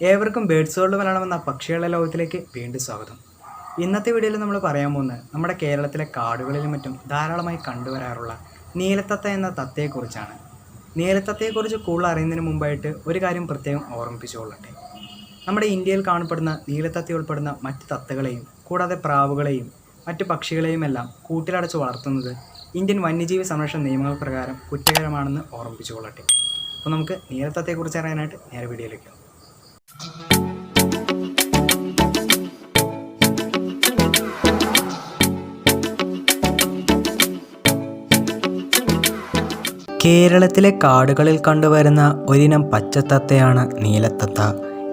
ഏവർക്കും birds world Malayalam എന്ന പക്ഷികളുടെ ലോകത്തിലേക്ക് വീണ്ടും സ്വാഗതം. ഇന്നത്തെ വീഡിയോയിൽ നമ്മൾ പറയാൻ പോകുന്നത് നമ്മുടെ കേരളത്തിലെ കാടുകളിലും മറ്റും ധാരാളമായി കണ്ടുവരാറുള്ള നീലത്തത്ത എന്ന തത്തയെക്കുറിച്ചാണ്. നീലത്തത്തയെക്കുറിച്ച് കൂടുതൽ അറിയുന്നതിന് മുമ്പായിട്ട് ഒരു കാര്യം പ്രത്യേകം ഓർമ്മിപ്പിച്ചുകൊള്ളട്ടെ. നമ്മുടെ ഇന്ത്യയിൽ കാണപ്പെടുന്ന നീലത്തത്ത ഉൾപ്പെടുന്ന മറ്റ് തത്തകളെയും കൂടാതെ പ്രാവുകളെയും മറ്റ് പക്ഷികളെയും എല്ലാം കൂട്ടിലടച്ച് വളർത്തുന്നത് ഇന്ത്യൻ വന്യജീവി സംരക്ഷണ നിയമങ്ങൾ പ്രകാരം കുറ്റകരമാണെന്ന് ഓർമ്മിപ്പിച്ചുകൊള്ളട്ടെ. അപ്പോൾ നമുക്ക് നീലത്തത്തയെക്കുറിച്ച് അറിയാനായിട്ട് നേരെ വീഡിയോയിലേക്ക് കേരളത്തിലെ കാടുകളിൽ കണ്ടുവരുന്ന ഒരിനം പച്ചത്തത്തയാണ് നീലത്തത്ത.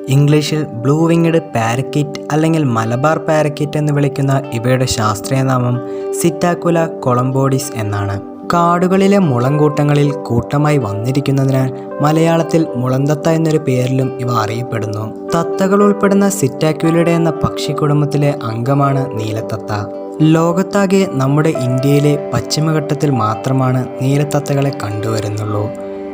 ഇംഗ്ലീഷിൽ ബ്ലൂ വിങ്ഡ് പാരക്കിറ്റ് അല്ലെങ്കിൽ മലബാർ പാരക്കിറ്റ് എന്ന് വിളിക്കുന്ന ഇവയുടെ ശാസ്ത്രീയ നാമം സിറ്റാക്കുല കൊളംബോഡിസ് എന്നാണ്. കാടുകളിലെ മുളങ്കൂട്ടങ്ങളിൽ കൂട്ടമായി വന്നിരിക്കുന്നതിനാൽ മലയാളത്തിൽ മുളന്തത്ത എന്നൊരു പേരിലും ഇവ അറിയപ്പെടുന്നു. തത്തകൾ ഉൾപ്പെടുന്ന സിറ്റാക്യുലയുടെ എന്ന പക്ഷിക്കുടുംബത്തിലെ അംഗമാണ് നീലത്തത്ത. ലോകത്താകെ നമ്മുടെ ഇന്ത്യയിലെ പശ്ചിമഘട്ടത്തിൽ മാത്രമാണ് നീലത്തത്തകളെ കണ്ടുവരുന്നുള്ളൂ.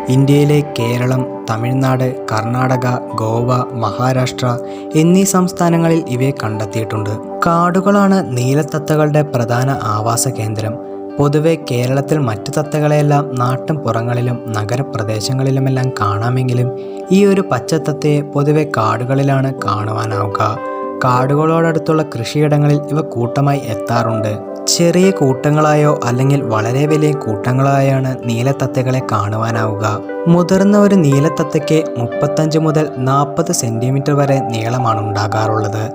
ഇന്ത്യയിലെ കേരളം തമിഴ്നാട് കർണാടക ഗോവ മഹാരാഷ്ട്ര എന്നീ സംസ്ഥാനങ്ങളിൽ ഇവയെ കണ്ടെത്തിയിട്ടുണ്ട്. കാടുകളാണ് നീലത്തത്തകളുടെ പ്രധാന ആവാസ കേന്ദ്രം. പൊതുവെ കേരളത്തിൽ മറ്റു തത്തകളെയെല്ലാം നാട്ടിൻ പുറങ്ങളിലും നഗരപ്രദേശങ്ങളിലുമെല്ലാം കാണാമെങ്കിലും ഈ ഒരു പച്ചത്തത്തയെ പൊതുവെ കാടുകളിലാണ് കാണുവാനാവുക. കാടുകളോടടുത്തുള്ള കൃഷിയിടങ്ങളിൽ ഇവ കൂട്ടമായി എത്താറുണ്ട്. ചെറിയ കൂട്ടങ്ങളായോ അല്ലെങ്കിൽ വളരെ വലിയ കൂട്ടങ്ങളായാണ് നീലത്തത്തകളെ കാണുവാനാവുക. മുതിർന്ന ഒരു നീലത്തത്തയ്ക്ക് മുപ്പത്തഞ്ച് മുതൽ നാൽപ്പത് സെന്റിമീറ്റർ വരെ നീളമാണ് ഉണ്ടാകാറുള്ളത്.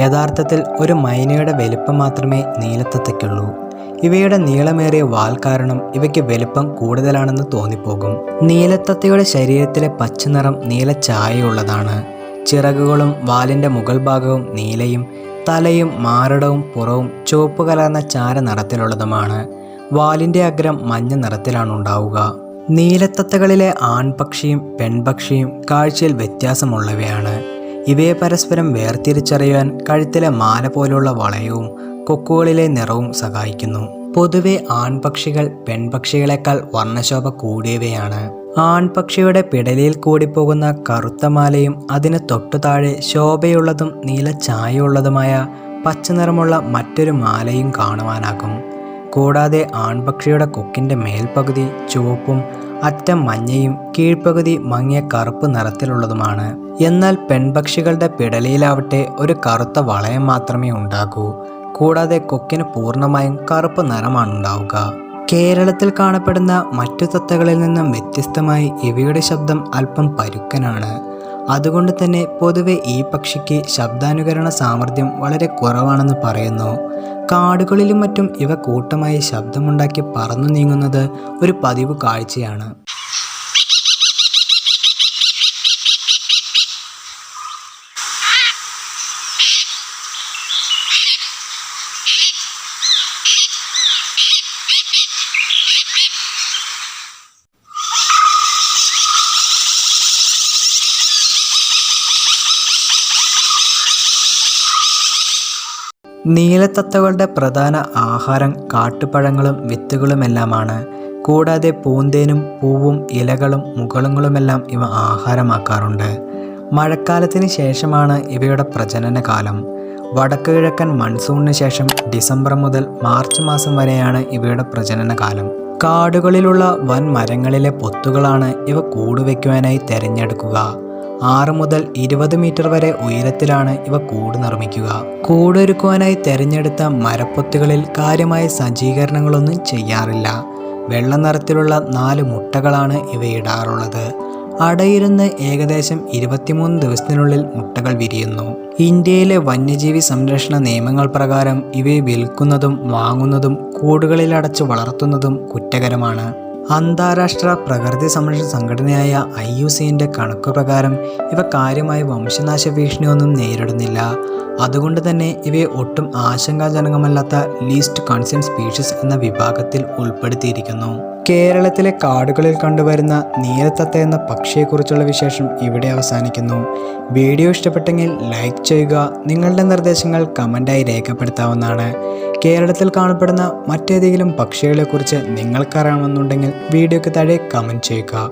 യഥാർത്ഥത്തിൽ ഒരു മൈനയുടെ വലിപ്പം മാത്രമേ നീലത്തത്തയ്ക്കുള്ളൂ. ഇവയുടെ നീളമേറിയ വാൽ കാരണം ഇവയ്ക്ക് വലുപ്പം കൂടുതലാണെന്ന് തോന്നിപ്പോകും. നീലത്തത്തയുടെ ശരീരത്തിലെ പച്ചനിറം നീല ചായയുള്ളതാണ് ചിറകുകളും വാലിന്റെ മുകൾ ഭാഗവും നീലയും തലയും മാരടവും പുറവും ചുവപ്പ് കലർന്ന ചാര നിറത്തിലുള്ളതുമാണ്. വാലിന്റെ അഗ്രം മഞ്ഞ നിറത്തിലാണ് ഉണ്ടാവുക. നീലത്തത്തകളിലെ ആൺപക്ഷിയും പെൺപക്ഷിയും കാഴ്ചയിൽ വ്യത്യാസമുള്ളവയാണ്. ഇവയെ പരസ്പരം വേർതിരിച്ചറിയാൻ കഴുത്തിലെ മാല പോലുള്ള വളയവും കൊക്കുകളിലെ നിറവും സഹായിക്കുന്നു. പൊതുവെ ആൺപക്ഷികൾ പെൺപക്ഷികളെക്കാൾ വർണശോഭ കൂടിയവയാണ്. ആൺപക്ഷിയുടെ പിടലിയിൽ കൂടി പോകുന്ന കറുത്ത മാലയും അതിന് തൊട്ടു താഴെ ശോഭയുള്ളതും നീല ചായയുള്ളതുമായ പച്ചനിറമുള്ള മറ്റൊരു മാലയും കാണുവാനാകും. കൂടാതെ ആൺപക്ഷിയുടെ കൊക്കിന്റെ മേൽപകുതി ചുവപ്പും അറ്റം മഞ്ഞയും കീഴ്പ്പകുതി മങ്ങിയ കറുപ്പ് നിറത്തിലുള്ളതുമാണ്. എന്നാൽ പെൺപക്ഷികളുടെ പിടലിയിലാവട്ടെ ഒരു കറുത്ത വളയം മാത്രമേ ഉണ്ടാകൂ. കൂടാതെ കൊക്കിന് പൂർണമായും കറുപ്പ് നിറമാണ് ഉണ്ടാവുക കേരളത്തിൽ കാണപ്പെടുന്ന മറ്റു തത്തകളിൽ നിന്നും വ്യത്യസ്തമായി ഇവയുടെ ശബ്ദം അല്പം പരുക്കനാണ്. അതുകൊണ്ട് തന്നെ പൊതുവെ ഈ പക്ഷിക്ക് ശബ്ദാനുകരണ സാമർഥ്യം വളരെ കുറവാണെന്ന് പറയുന്നു. കാടുകളിലും മറ്റും ഇവ കൂട്ടമായി ശബ്ദമുണ്ടാക്കി പറന്നു നീങ്ങുന്നത് ഒരു പതിവ് കാഴ്ചയാണ്. നീലത്തത്തകളുടെ പ്രധാന ആഹാരം കാട്ടുപഴങ്ങളും വിത്തുകളുമെല്ലാമാണ്. കൂടാതെ പൂന്തേനും പൂവും ഇലകളും മുകളങ്ങളുമെല്ലാം ഇവ ആഹാരമാക്കാറുണ്ട്. മഴക്കാലത്തിന് ശേഷമാണ് ഇവയുടെ പ്രജനനകാലം. വടക്കു കിഴക്കൻ മൺസൂണിന് ശേഷം ഡിസംബർ മുതൽ മാർച്ച് മാസം വരെയാണ് ഇവയുടെ പ്രജനനകാലം. കാടുകളിലുള്ള വൻ മരങ്ങളിലെ പൊത്തുകളാണ് ഇവ കൂടുവയ്ക്കുവാനായി തിരഞ്ഞെടുക്കുക. ആറ് മുതൽ ഇരുപത് മീറ്റർ വരെ ഉയരത്തിലാണ് ഇവ കൂട് നിർമ്മിക്കുക. കൂടൊരുക്കുവാനായി തിരഞ്ഞെടുത്ത മരപ്പൊത്തുകളിൽ കാര്യമായ സജ്ജീകരണങ്ങളൊന്നും ചെയ്യാറില്ല. വെള്ള നിറത്തിലുള്ള നാല് മുട്ടകളാണ് ഇവ ഇടാറുള്ളത്. അടയിരുന്ന് ഏകദേശം ഇരുപത്തിമൂന്ന് ദിവസത്തിനുള്ളിൽ മുട്ടകൾ വിരിയുന്നു. ഇന്ത്യയിലെ വന്യജീവി സംരക്ഷണ നിയമങ്ങൾ പ്രകാരം ഇവയെ വിൽക്കുന്നതും വാങ്ങുന്നതും കൂടുകളിൽ അടച്ച് വളർത്തുന്നതും കുറ്റകരമാണ്. അന്താരാഷ്ട്ര പ്രകൃതി സംരക്ഷണ സംഘടനയായ ഐ യു സിന്റെ കണക്കുപ്രകാരം ഇവ കാര്യമായി വംശനാശ ഭീഷണിയൊന്നും നേരിടുന്നില്ല. അതുകൊണ്ട് തന്നെ ഇവയെ ഒട്ടും ആശങ്കാജനകമല്ലാത്ത ലീസ്റ്റ് കൺസേൺ സ്പീഷീസ് എന്ന വിഭാഗത്തിൽ ഉൾപ്പെടുത്തിയിരിക്കുന്നു. കേരളത്തിലെ കാടുകളിൽ കണ്ടുവരുന്ന നീലത്തത്ത എന്ന പക്ഷിയെക്കുറിച്ചുള്ള വിശേഷം ഇവിടെ അവസാനിക്കുന്നു. വീഡിയോ ഇഷ്ടപ്പെട്ടെങ്കിൽ ലൈക്ക് ചെയ്യുക നിങ്ങളുടെ നിർദ്ദേശങ്ങൾ കമന്റായി രേഖപ്പെടുത്താവുന്നതാണ്. കേരളത്തിൽ കാണപ്പെടുന്ന മറ്റേതെങ്കിലും പക്ഷികളെക്കുറിച്ച് നിങ്ങൾക്കറിയാമെന്നുണ്ടെങ്കിൽ വീഡിയോയ്ക്ക് താഴെ കമന്റ് ചെയ്യുക.